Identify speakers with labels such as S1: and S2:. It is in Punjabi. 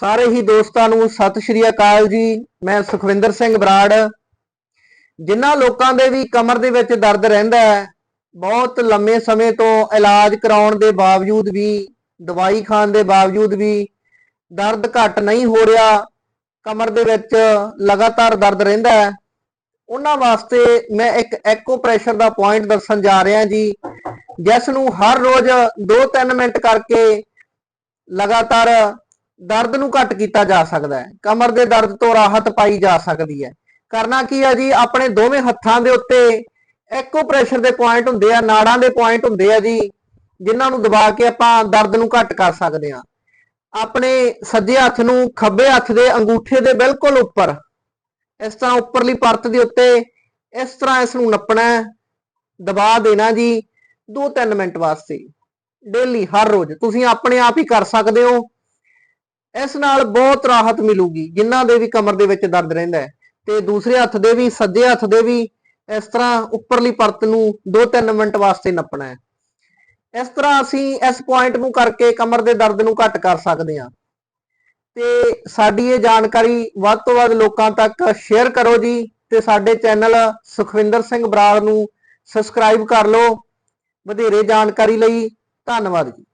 S1: ਸਾਰੇ ਹੀ ਦੋਸਤਾਂ ਨੂੰ ਸਤਿ ਸ਼੍ਰੀ ਅਕਾਲ ਜੀ। ਮੈਂ ਸੁਖਵਿੰਦਰ ਸਿੰਘ ਬਰਾੜ। ਜਿਨ੍ਹਾਂ ਲੋਕਾਂ ਦੇ ਵੀ ਕਮਰ ਦੇ ਵਿੱਚ ਦਰਦ ਰਹਿੰਦਾ ਹੈ, ਬਹੁਤ ਲੰਮੇ ਸਮੇਂ ਤੋਂ ਇਲਾਜ ਕਰਾਉਣ ਦੇ ਬਾਵਜੂਦ ਵੀ, ਦਵਾਈ ਖਾਣ ਦੇ ਬਾਵਜੂਦ ਵੀ ਦਰਦ ਘਟ ਨਹੀਂ ਹੋ ਰਿਹਾ, ਕਮਰ ਦੇ ਵਿੱਚ ਲਗਾਤਾਰ ਦਰਦ ਰਹਿੰਦਾ ਹੈ। ਉਹਨਾਂ ਵਾਸਤੇ ਮੈਂ ਇੱਕ ਐਕੋ ਪ੍ਰੈਸ਼ਰ ਦਾ ਪੁਆਇੰਟ ਦੱਸਣ ਜਾ ਰਿਹਾ ਜੀ, ਜਿਸ ਨੂੰ ਹਰ ਰੋਜ਼ 2-3 ਮਿੰਟ ਕਰਕੇ ਲਗਾਤਾਰ ਦਰਦ ਨੂੰ ਘੱਟ ਕੀਤਾ ਜਾ ਸਕਦਾ ਹੈ। ਕਮਰ ਦੇ ਦਰਦ ਤੋਂ ਰਾਹਤ ਪਾਈ ਜਾ ਸਕਦੀ ਹੈ। ਕਰਨਾ ਕੀ ਹੈ ਜੀ? ਆਪਣੇ ਦੋਵੇਂ ਹੱਥਾਂ ਦੇ ਉੱਤੇ ਐਕੋ ਦੇ ਪੁਆਇੰਟ ਹੁੰਦੇ ਆ, ਨਾੜਾਂ ਦੇ ਪੁਆਇੰਟ ਹੁੰਦੇ ਆ ਜੀ, ਜਿਨ੍ਹਾਂ ਨੂੰ ਦਬਾ ਕੇ ਆਪਾਂ ਦਰਦ ਨੂੰ ਘੱਟ ਕਰ ਸਕਦੇ ਆ ਆਪਣੇ ਸੱਜੇ ਹੱਥ ਨੂੰ ਖੱਬੇ ਹੱਥ ਦੇ ਅੰਗੂਠੇ ਦੇ ਬਿਲਕੁਲ ਉੱਪਰ, ਇਸ ਤਰ੍ਹਾਂ ਉੱਪਰਲੀ ਪਰਤ ਦੇ ਉੱਤੇ ਇਸ ਤਰ੍ਹਾਂ ਇਸ ਨੂੰ ਨੱਪਣਾ ਦਬਾ ਦੇਣਾ ਜੀ 2-3 ਮਿੰਟ ਵਾਸਤੇ ਡੇਲੀ ਹਰ ਰੋਜ਼। ਤੁਸੀਂ ਆਪਣੇ ਆਪ ਹੀ ਕਰ ਸਕਦੇ ਹੋ। ਇਸ ਨਾਲ ਬਹੁਤ ਰਾਹਤ ਮਿਲੂਗੀ, ਜਿਨ੍ਹਾਂ ਦੇ ਵੀ ਕਮਰ ਦੇ ਵਿੱਚ ਦਰਦ ਰਹਿੰਦਾ ਹੈ ਤੇ ਦੂਸਰੇ ਹੱਥ ਦੇ ਵੀ, ਸੱਜੇ ਹੱਥ ਦੇ ਵੀ ਇਸ ਤਰ੍ਹਾਂ ਉੱਪਰਲੀ ਪਰਤ ਨੂੰ 2-3 ਮਿੰਟ ਵਾਸਤੇ ਨੱਪਣਾ ਹੈ। ਇਸ ਤਰ੍ਹਾਂ ਅਸੀਂ ਇਸ ਪੁਆਇੰਟ ਨੂੰ ਕਰਕੇ ਕਮਰ ਦੇ ਦਰਦ ਨੂੰ ਘੱਟ ਕਰ ਸਕਦੇ ਹਾਂ। ਤੇ ਸਾਡੀ ਇਹ ਜਾਣਕਾਰੀ ਵੱਧ ਤੋਂ ਵੱਧ ਲੋਕਾਂ ਤੱਕ ਸ਼ੇਅਰ ਕਰੋ ਜੀ ਤੇ ਸਾਡੇ ਚੈਨਲ ਸੁਖਵਿੰਦਰ ਸਿੰਘ ਬਰਾੜ ਨੂੰ ਸਬਸਕ੍ਰਾਈਬ ਕਰ ਲਓ। ਵਧੇਰੇ ਜਾਣਕਾਰੀ ਲਈ ਧੰਨਵਾਦ ਜੀ।